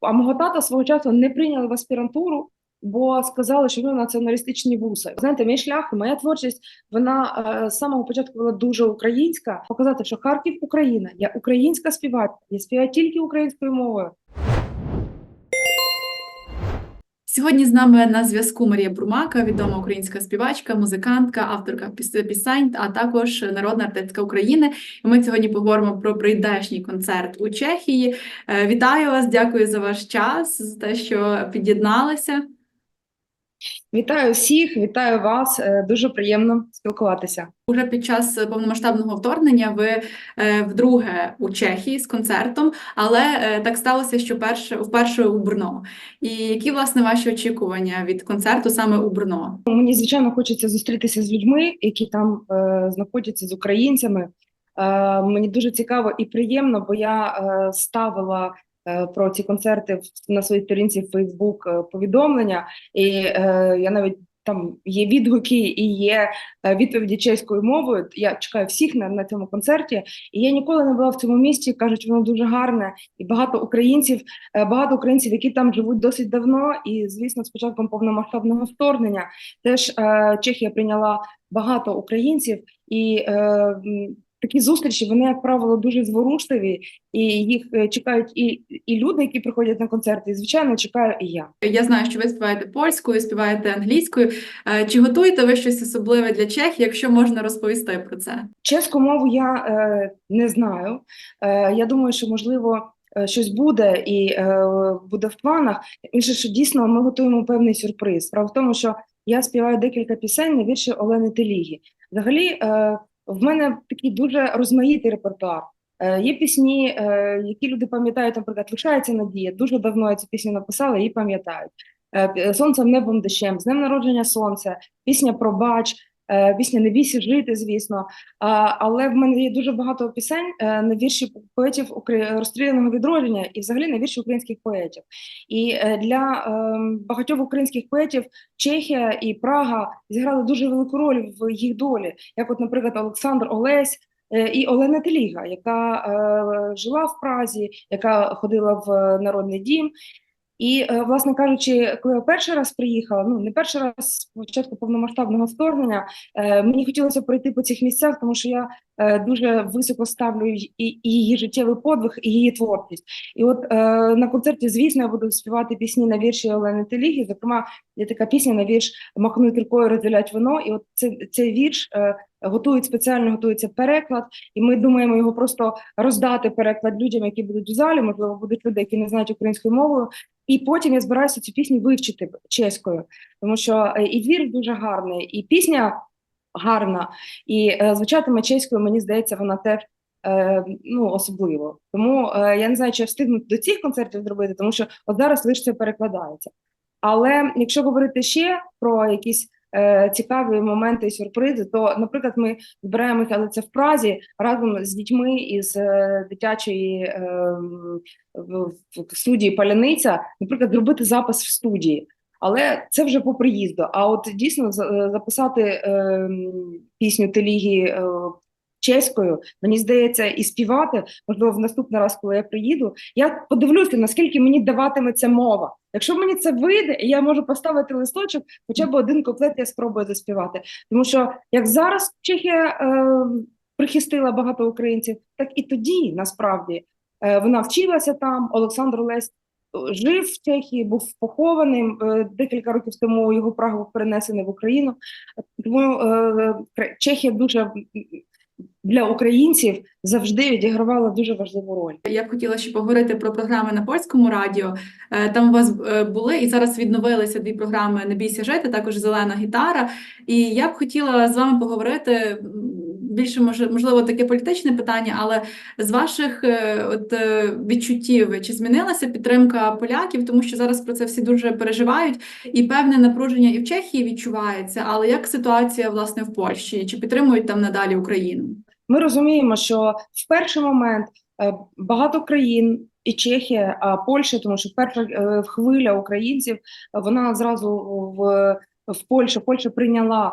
а мого тата свого часу не прийняли в аспірантуру, бо сказали, що ми націоналістичні вуси. Знаєте, мій шлях, моя творчість, вона е, з самого початку була дуже українська. Показати, що Харків Україна, я українська співачка, я співаю тільки українською мовою. Сьогодні з нами на зв'язку Марія Бурмака, відома українська співачка, музикантка, авторка піс- пісень, а також народна артистка України. І ми сьогодні поговоримо про прийдешній концерт у Чехії. Е, Вітаю вас, дякую за ваш час, за те, що під'єдналися. Вітаю всіх, вітаю вас. е, Дуже приємно спілкуватися. Уже під час повномасштабного вторгнення ви е, вдруге у Чехії з концертом, але е, так сталося, що перше вперше у Брно. І які власне ваші очікування від концерту саме у Брно? Мені звичайно хочеться зустрітися з людьми, які там е, знаходяться з українцями. Е, мені дуже цікаво і приємно, бо я е, ставила про ці концерти на своїй сторінці Фейсбук е, повідомлення, і е, я навіть там є відгуки і є е, відповіді чеською мовою. Я чекаю всіх на, на цьому концерті. І я ніколи не була в цьому місті. кажуть, воно дуже гарне, і багато українців, е, багато українців, які там живуть досить давно. І звісно, з початком повномасштабного вторгнення теж е, Чехія прийняла багато українців, і е, такі зустрічі вони, як правило, дуже зворушливі, і їх е, чекають і, і люди, які приходять на концерти. І звичайно, чекаю і я. Я знаю, що ви співаєте польською, співаєте англійською. Е, Чи готуєте ви щось особливе для Чехії, якщо можна розповісти про це? Чеську мову я е, не знаю. Е, я думаю, що можливо. е, Щось буде і е, буде в планах. Інше, що дійсно ми готуємо певний сюрприз. Справа в тому, що я співаю декілька пісень на вірші Олени Телігі. Взагалі, е, в мене такий дуже розмаїтий репертуар. Е, є пісні, е, які люди пам'ятають, наприклад, лишається надія. Дуже давно я цю пісню написала, її пам'ятають. Е, Сонцем, небом, дощем, з днем народження сонця, пісня про бач, пісня Не бійся жити, звісно. Але в мене є дуже багато пісень е, на вірші поетів розстріляного відродження і взагалі на вірші українських поетів. І е, для багатьох українських поетів Чехія і Прага зіграли дуже велику роль в їх долі, як, от, наприклад, Олександр Олесь. е, І Олена Теліга, яка е, жила в Празі, яка ходила в е, народний дім. І, е, власне кажучи, коли я перший раз приїхала, ну не перший раз спочатку повномасштабного вторгнення, е, мені хотілося пройти по цих місцях, тому що я дуже високо ставлю і, і її життєвий подвиг, і її творчість. І от е, на концерті, звісно, я буду співати пісні на вірші Олени Теліги. Зокрема, є така пісня на вірш Махнуть рукою розділять вино. І от цей, цей вірш е, готують спеціально, готується переклад, і ми думаємо його просто роздати переклад людям, які будуть у залі. Можливо, будуть люди, які не знають українською мовою. І потім я збираюся цю пісню вивчити чеською, тому що е, і вірш дуже гарний, і пісня гарна, і е, звучатиме чеською, мені здається, вона теж е, ну, особливо. Тому е, я не знаю, чи я встигну до цих концертів зробити, тому що от зараз лише це перекладається. Але якщо говорити ще про якісь е, цікаві моменти і сюрпризи, то, наприклад, ми збираємося, але це в Празі разом з дітьми із е, дитячої е, в, в студії Паляниця, наприклад, зробити запис в студії. Але це вже по приїзду. А от дійсно е, записати е, пісню Телігі е, чеською, мені здається, і співати, можливо, в наступний раз, коли я приїду, я подивлюся, наскільки мені даватиметься мова. Якщо мені це вийде, і я можу поставити листочок, хоча б один куплет я спробую заспівати. Тому що як зараз Чехія е, прихистила багато українців, так і тоді насправді е, вона вчилася там. Олександр Лесь жив в Чехії, був похований е, декілька років тому. Його прах був перенесений в Україну. Тому е, Чехія дуже для українців завжди відігравала дуже важливу роль. Я б хотіла ще поговорити про програми на польському радіо. Е, Там у вас були і зараз відновилися дві програми Не бійся жити, також зелена гітара. І я б хотіла з вами поговорити більше може, можливо таке політичне питання, але з ваших е, от е, відчуттів чи змінилася підтримка поляків, тому що зараз про це всі дуже переживають, і певне напруження і в Чехії відчувається. Але як ситуація власне в Польщі? Чи підтримують там надалі Україну? Ми розуміємо, що в перший момент е, багато країн і Чехія, а Польща, тому що перша хвиля українців вона зразу в, в Польщу. Польща прийняла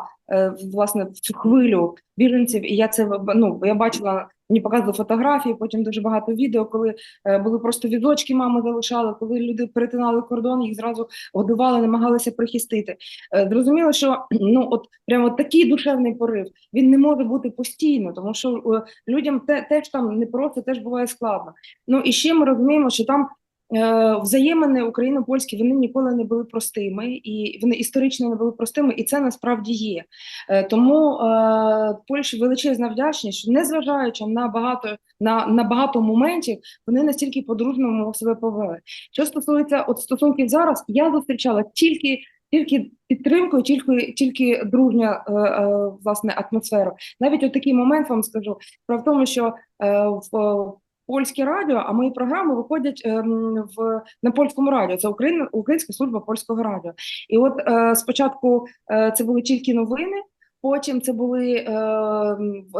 власне в цю хвилю біженців, і я це ну я бачила Мені показували фотографії, потім дуже багато відео, коли е, були просто візочки, мами залишали, коли люди перетинали кордон, їх зразу годували, намагалися прихистити. Е, Зрозуміло, що ну от прямо такий душевний порив він не може бути постійно, тому що е, людям те, теж там не просто, теж буває складно. Ну і ще ми розуміємо, що там е, взаємини україно-польські вони ніколи не були простими, і вони історично не були простими, і це насправді є. Е, тому е, Польщі величезна вдячність, що незважаючи на багато на, на багато моментів, вони настільки по-дружньому себе повели. Що стосується от стосунків зараз, я зустрічала тільки. Тільки підтримкою, тільки тільки дружня е, е, власне атмосфера. Навіть от такий момент вам скажу. Справа в тому, що е, в польське радіо, а мої програми виходять ем, в на польському радіо. Це Україна, Українська служба польського радіо. І от е, спочатку е, це були тільки новини. Потім це були е,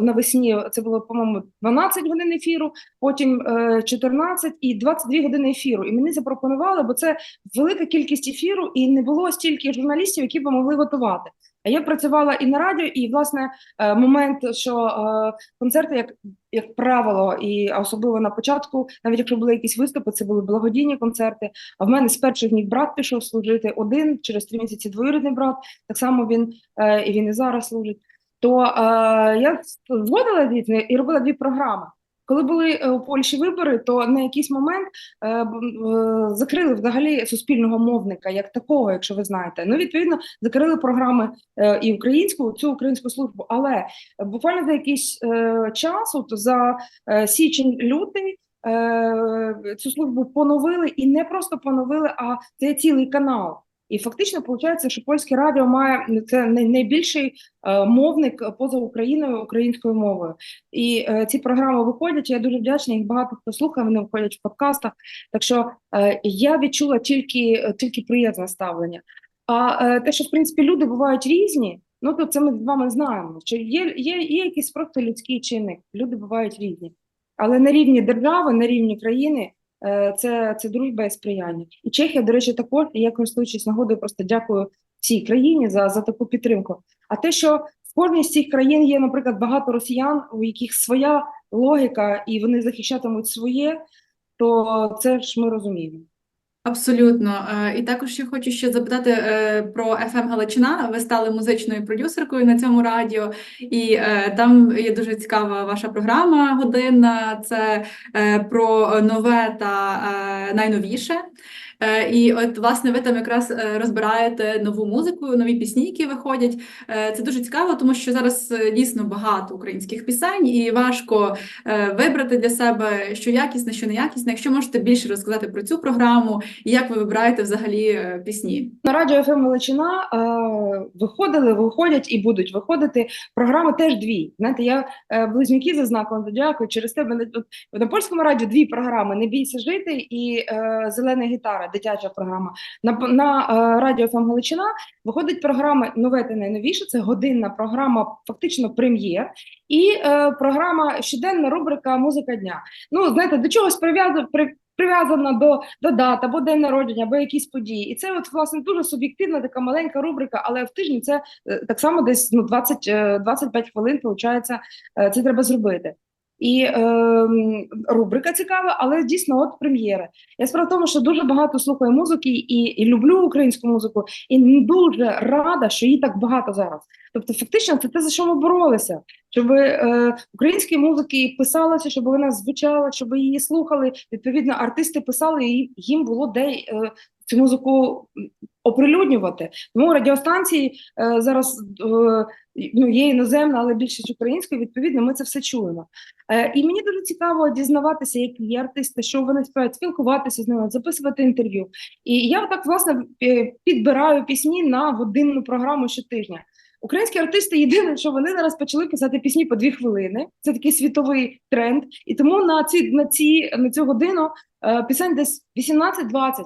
навесні. Це було по-моєму 12 годин ефіру, потім е, 14 і 22 години ефіру. І мені запропонували, бо це велика кількість ефіру, і не було стільки журналістів, які б могли готувати. А я працювала і на радіо, і власне е, момент, що е, концерти, як як правило, і особливо на початку, навіть якщо були якісь виступи, це були благодійні концерти. А в мене з перших днів брат пішов служити один через три місяці двоюрідний брат. Так само він е, і він і зараз служить. То е, я згодила і робила дві програми. Коли були е, у Польщі вибори, то на якийсь момент е, е, закрили взагалі суспільного мовника як такого, якщо ви знаєте. Ну відповідно закрили програми е, і українську цю українську службу. Але буквально за якийсь е, час, от за е, січень-лютий. Е, цю службу поновили і не просто поновили, а це цілий канал. І фактично виходить, що польське радіо має це найбільший е, мовник поза Україною українською мовою. І е, ці програми виходять. Я дуже вдячна. Їх багато хто слухає. Вони виходять в подкастах. Так що е, я відчула тільки тільки приязне ставлення. А те, що в принципі люди бувають різні, ну то це ми з вами знаємо. Що є, є, є якийсь просто людський чинник. Люди бувають різні, але на рівні держави, на рівні країни. Е, це це дружба і сприяння. І Чехія, до речі, також я користуючись нагодою, просто дякую всій країні за за таку підтримку. А те, що в кожній з цих країн є, наприклад, багато росіян, у яких своя логіка, і вони захищатимуть своє, то це ж ми розуміємо. Абсолютно. Е, І також я хочу ще запитати е, про FM Галичина. Ви стали музичною продюсеркою на цьому радіо, і е, там є дуже цікава ваша програма годинна. Це про нове та найновіше. Е, І от, власне, ви там якраз е, розбираєте нову музику, нові пісні, які виходять. Е, Це дуже цікаво, тому що зараз дійсно багато українських пісень, і важко вибрати для себе, що якісне, що неякісне. Якщо можете більше розказати про цю програму і як ви вибираєте взагалі пісні. На радіо ФМ Величина е, виходили, виходять і будуть виходити програми теж дві. Знаєте, я близнюки за знаком дякую. Через тебе на, польському радіо дві програми: Не бійся жити і Зелена гітара дитяча програма. На на е, радіо ФМ Галичина виходить програма нове та найновіше. Це годинна програма, фактично прем'єр, і е, програма щоденна рубрика Музика дня. Ну знаєте, до чогось прив'язано при. Прив'язана до до дат, або день народження, або якісь події, і це от власне дуже суб'єктивна така маленька рубрика, але в тижні це е, так само десь ну 20, 25 хвилин. Виходить, це треба зробити. І е, рубрика цікава, але дійсно от прем'єра. Я справа в тому, що дуже багато слухаю музики і і люблю українську музику, і дуже рада, що її так багато зараз. Тобто, фактично, це те, за що ми боролися, щоб е, українські музики писалися, щоб вона звучала, щоб її слухали. Відповідно, артисти писали, і їм було де е, цю музику оприлюднювати. Тому радіостанції е, зараз е, ну, є іноземна, але більшість українською, відповідно, ми це все чуємо. Е, і мені дуже цікаво дізнаватися, які є артисти, що вони співають, спілкуватися з ними, записувати інтерв'ю. І я так власне підбираю пісні на годинну програму щотижня. Українські артисти єдине, що вони зараз почали писати пісні по дві хвилини. Це такий світовий тренд. І тому на ці на ці на цю годину е, пісень десь 18-20, е,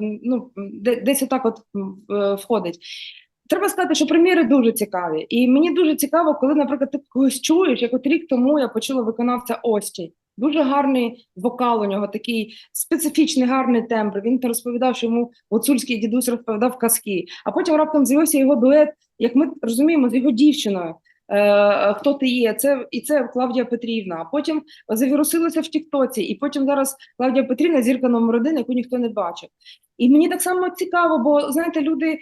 ну десь отак от е, входить. Треба сказати, що прем'єри дуже цікаві, і мені дуже цікаво, коли, наприклад, ти когось чуєш, як от рік тому я почула виконавця Остій. Дуже гарний вокал у нього, такий специфічний, гарний тембр. Він розповідав, що йому гуцульський дідусь розповідав казки. А потім раптом з'явився його дует, як ми розуміємо, з його дівчиною. Е, хто ти є. Це і це Клавдія Петрівна. А потім завірусилося в Тіктоці, і потім зараз Клавдія Петрівна зірка номер один, яку ніхто не бачив. І мені так само цікаво, бо знаєте, люди,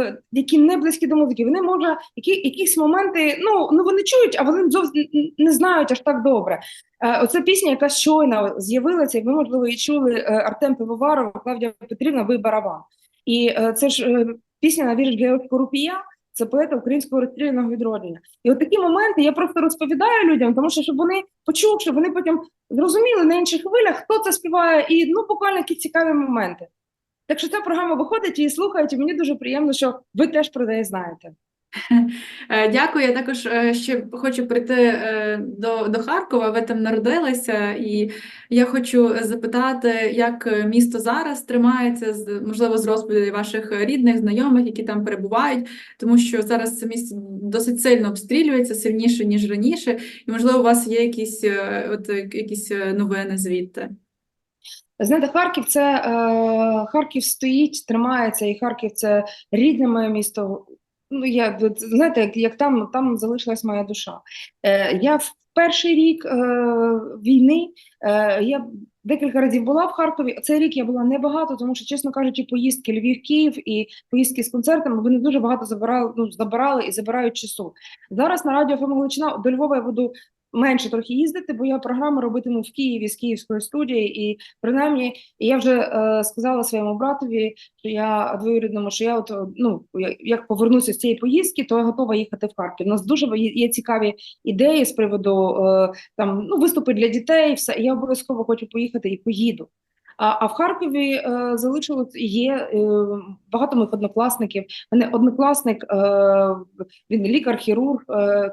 е, які не близькі до музики, вони може які, якісь моменти, ну ну вони чують, а вони зовсім не знають аж так добре. Е, Оця пісня, яка щойно з'явилася, і ви можливо її чули е, Артем Пивоваров, Клавдія Петрівна, ви барабан. І е, це ж е, пісня на вірш для Корупія. Це поета українського розстріляного відродження. І от такі моменти я просто розповідаю людям, тому що щоб вони почувши, вони потім зрозуміли на інших хвилях, хто це співає, і ну буквально які цікаві моменти. Так що ця програма виходить і слухають, і мені дуже приємно, що ви теж про неї знаєте. Е, Дякую. Я також е, ще хочу прийти е, до, до Харкова. Ви там народилися, і я хочу запитати, як місто зараз тримається, можливо, з розповідей ваших рідних, знайомих, які там перебувають, тому що зараз це місто досить сильно обстрілюється, сильніше, ніж раніше, і, можливо, у вас є якісь, от, якісь новини звідти. Знаєте, Харків це е, Харків стоїть, тримається, і Харків це рідне моє місто. Ну я знаєте, як, як там, там залишилась моя душа. Е, я в перший рік е, війни е, я декілька разів була в Харкові. Цей рік я була небагато, тому що, чесно кажучи, поїздки Львів-Київ і поїздки з концертами вони дуже багато забирали, ну, забирали і забирають часу. Зараз на радіо «ФМ Галичина до Львова я буду менше трохи їздити, бо я програму робитиму в Києві з київської студії, і принаймні і я вже е, сказала своєму братові, що я двоюрідному, що я от е, ну як повернуся з цієї поїздки, то я готова їхати в Харків. У нас дуже є цікаві ідеї з приводу е, там ну виступи для дітей. Все я обов'язково хочу поїхати і поїду. А, в Харкові е, залишилось є е, багато моїх однокласників. Мене однокласник, е, він лікар-хірург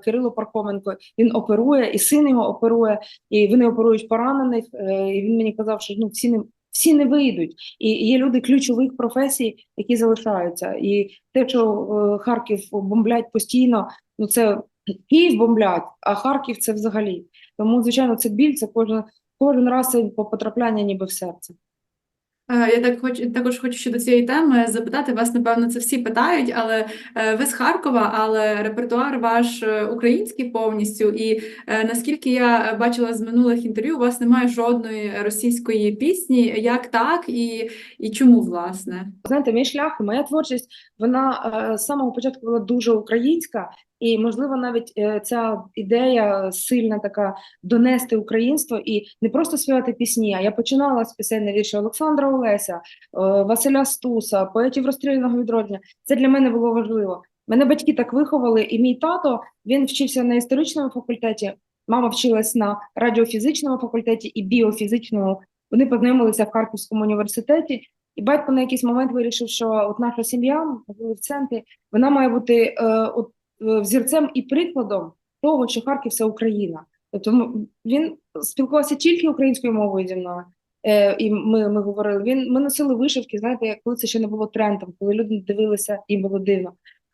Кирило Пархоменко. Він оперує, і син його оперує, і вони оперують поранених. І він мені казав, що ну всі не всі не вийдуть. І є люди ключових професій, які залишаються. І те, що Харків бомблять постійно, ну це Київ бомблять, а Харків це взагалі. Тому, звичайно, це біль, це кожен, кожен раз по- потрапляння ніби в серце. Е, Я так хочу також хочу щодо цієї теми запитати вас. Напевно, це всі питають, але е, ви з Харкова, але репертуар ваш е, український повністю. І наскільки я бачила з минулих інтерв'ю, у вас немає жодної російської пісні. Як так і, і чому власне? Знаєте, мій шлях, моя творчість, вона з самого початку була дуже українська, і можливо навіть е, ця ідея сильна така донести українство і не просто співати пісні. А я починала з пісень на вірші Олександра Олеся, е, Василя Стуса, поетів розстріляного відродження. Це для мене було важливо. Мене батьки так виховали, і мій тато він вчився на історичному факультеті. Мама вчилась на радіофізичному факультеті і біофізичному. Вони познайомилися в Харківському університеті. І батько на якийсь момент вирішив, що от наша сім'я, в центрі, вона має бути е, от, взірцем і прикладом того, що Харків це Україна. Тобто він спілкувався тільки українською мовою зі мною. Е, і ми, ми говорили. Він ми носили вишивки, знаєте, коли це ще не було трендом, коли люди дивилися, їм було дивно.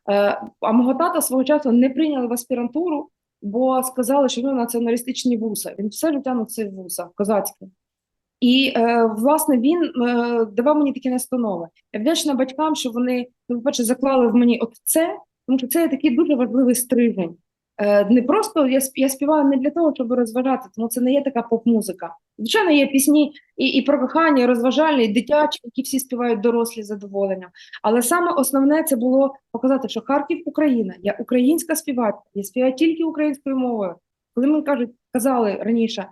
Е, а мого тата свого часу не прийняли в аспірантуру, бо сказали, що він націоналістичні вуса. Він все життя носив вуса козацькі. І е, власне він е, давав мені такі настанови. Я вдячна батькам, що вони ну, по-перше, заклали в мені от це, тому що це такий дуже важливий стрижень. Е, не просто я я співаю не для того, щоб розважати, тому це не є така поп-музика. Звичайно, є пісні і, і про кохання, і розважальні, і дитячі, які всі співають дорослі з задоволенням. Але саме основне це було показати, що Харків Україна, я українська співачка, я співаю тільки українською мовою. Коли мені кажуть, казали раніше.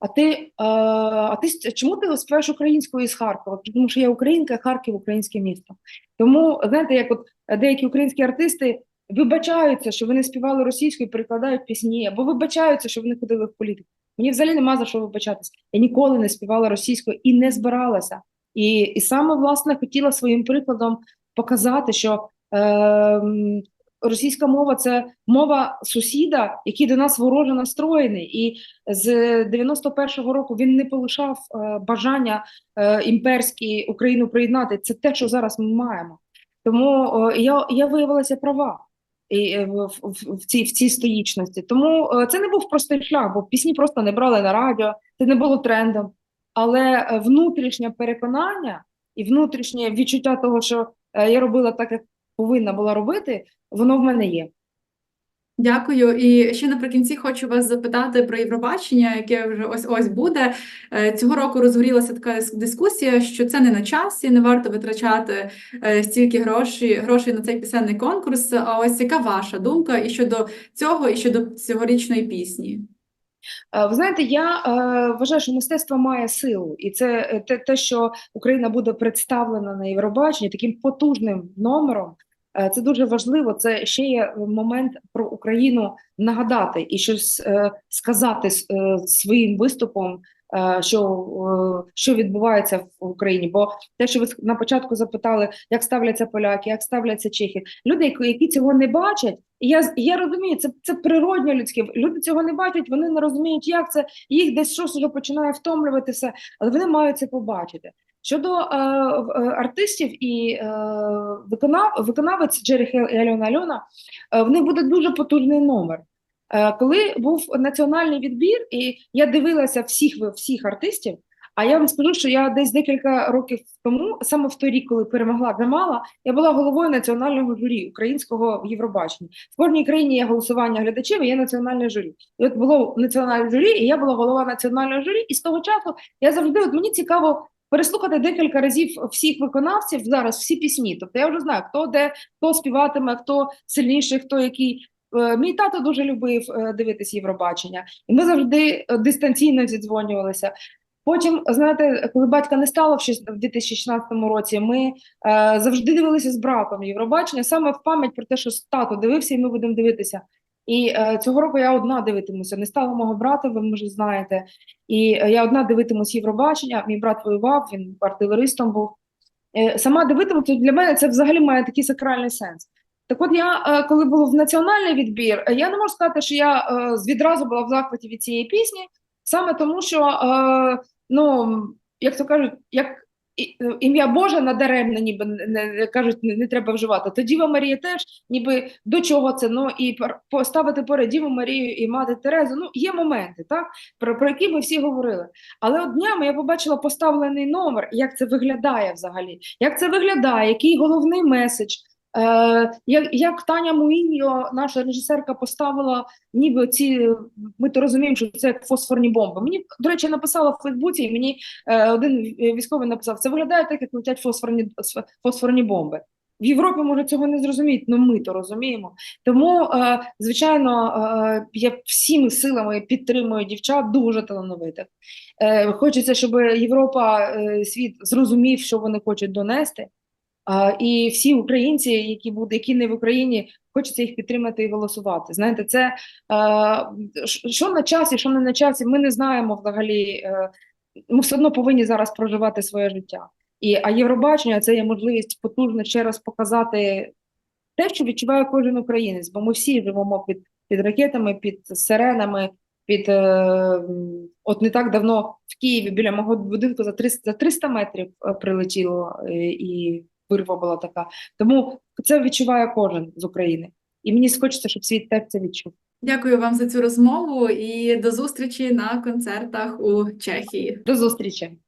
А ти, е, а ти чому ти співаєш українською із Харкова? Тому що я українка, Харків українське місто. Тому знаєте, як от деякі українські артисти вибачаються, що вони співали російською, перекладають пісні, або вибачаються, що вони ходили в політику. Мені взагалі нема за що вибачатися. Я ніколи не співала російською і не збиралася. І, і саме власне хотіла своїм прикладом показати, що е, російська мова це мова сусіда, який до нас вороже настроєний. І з 91-го року він не полишав е, бажання е, імперські Україну приєднати. Це те, що зараз ми маємо. Тому е, я, я виявилася права і, е, в, в, в, цій, в цій стоїчності. Тому е, це не був простий шлях, бо пісні просто не брали на радіо, це не було трендом. Але внутрішнє переконання і внутрішнє відчуття того, що я робила так, як повинна була робити, воно в мене є. Дякую. І ще наприкінці хочу вас запитати про Євробачення, яке вже ось ось буде. Е, Цього року розгорілася така дис- дискусія, що це не на часі, не варто витрачати е, стільки грошей, грошей на цей пісенний конкурс. А ось яка ваша думка і щодо цього, і щодо цьогорічної пісні? Е, Ви знаєте, я е, вважаю, що мистецтво має силу, і це те, те, що Україна буде представлена на Євробаченні таким потужним номером. Е, Це дуже важливо. Це ще є момент про Україну нагадати і щось е, сказати е, своїм виступом, е, що, е, що відбувається в Україні. Бо те, що ви на початку запитали, як ставляться поляки, як ставляться чехи, люди, які- цього не бачать. Я, я розумію, це, це природньо людське. Люди цього не бачать, вони не розуміють, як це, їх десь щось вже починає втомлювати все, але вони мають це побачити. Щодо е, е, артистів і е, виконав, виконавець Джері Альона Альона, е, в них буде дуже потужний номер. Е, коли був національний відбір, і я дивилася всіх всіх артистів, а я вам скажу, що я десь декілька років тому, саме в той рік, коли перемогла Джамала, я була головою національного журі українського в Євробаченні. В кожній країні є голосування глядачів і є національне журі. І от було національне журі, і я була голова національного журі. І з того часу я завжди от мені цікаво переслухати декілька разів всіх виконавців зараз, всі пісні. Тобто я вже знаю, хто де, хто співатиме, хто сильніший, хто який. Е, Мій тато дуже любив е, дивитись Євробачення, і ми завжди е, дистанційно зідзвонювалися. Потім, знаєте, коли батька не стало в шіс- в 2016 році, ми е, завжди дивилися з братом Євробачення, саме в пам'ять про те, що тато дивився, і ми будемо дивитися. І е, цього року я одна дивитимуся. Не стало мого брата, ви може знаєте. І е, я одна дивитимусь Євробачення. Мій брат воював, він артилеристом був. Е, сама дивитимуся, для мене це взагалі має такий сакральний сенс. Так от я, е, коли був в національний відбір, я не можу сказати, що я е, відразу була в захваті від цієї пісні, саме тому, що е, ну, як то кажуть, як ім'я Боже надаремне, ніби не, кажуть, не, не треба вживати. То Діва Марія теж, ніби до чого це? Ну і поставити поряд Діву Марію і мати Терезу. Ну є моменти, так про, про які ми всі говорили. Але от днями я побачила поставлений номер, як це виглядає взагалі, як це виглядає, який головний меседж. Е, як, як Таня Муїньо, наша режисерка, поставила ніби ці, ми то розуміємо, що це як фосфорні бомби. Мені, до речі, написала в Фейсбуці, і мені е, один військовий написав, це виглядає так, як летять фосфорні, фосфорні бомби. В Європі, може, цього не зрозуміють, але ми то розуміємо. Тому, е, звичайно, я всіми силами підтримую дівчат дуже талановитих. Хочеться, щоб Європа, світ зрозумів, що вони хочуть донести. І всі українці, які будуть, які не в Україні, хочеться їх підтримати і голосувати. Знаєте, це що на часі, що не на часі, ми не знаємо взагалі. Е, ми все одно повинні зараз проживати своє життя. І а Євробачення це є можливість потужно ще раз показати те, що відчуває кожен українець, бо ми всі живемо під, під ракетами, під сиренами. Під е, от не так давно в Києві біля мого будинку за 300, за 300 метрів е, прилетіло е, і вирва була така. Тому це відчуває кожен з України. І мені хочеться, щоб світ теж це відчув. Дякую вам за цю розмову і до зустрічі на концертах у Чехії. До зустрічі!